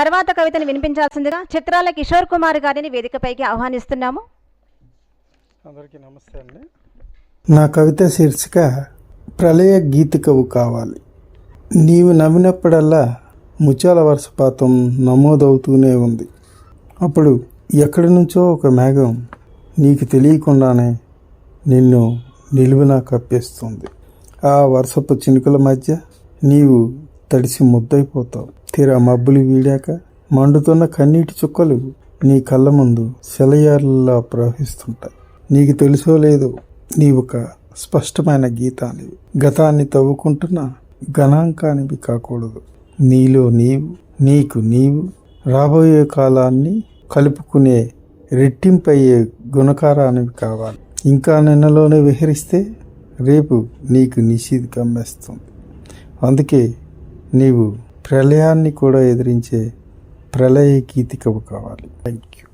తర్వాత కవితను వినిపించాల్సిందిగా చిత్రాల కిషోర్ కుమార్ గారిని వేదికపైకి ఆహ్వానిస్తున్నాము. అందరికీ నమస్తే అండి. నా కవిత శీర్షిక ప్రళయ గీతికవు కావాలి. నీవు నవ్వినప్పుడల్లా ముత్యాల వర్షపాతం నమోదవుతూనే ఉంది. అప్పుడు ఎక్కడి నుంచో ఒక మేఘం నీకు తెలియకుండానే నిన్ను నిలువునా కప్పేస్తుంది. ఆ వర్షపు చినుకుల మధ్య నీవు తడిసి ముద్దైపోతావు తీరా మబ్బులు వీడాక మండుతున్న కన్నీటి చుక్కలు నీ కళ్ళ ముందు సెలయార్లా ప్రవహిస్తుంటాయి. నీకు తెలుసో లేదో నీ ఒక స్పష్టమైన గీతానివి గతాన్ని తవ్వుకుంటున్న గణాంకానివి కాకూడదు. నీలో నీవు నీకు నీవు రాబోయే కాలాన్ని కలుపుకునే రెట్టింపయ్యే గుణకారానివి కావాలి. ఇంకా నిన్నలోనే విహరిస్తే రేపు నీకు నిషేధి కమ్మేస్తుంది అందుకే నీవు ప్రళయాన్ని కూడా ఎదిరించే ప్రళయ గీతికవు కావాలి. Thank you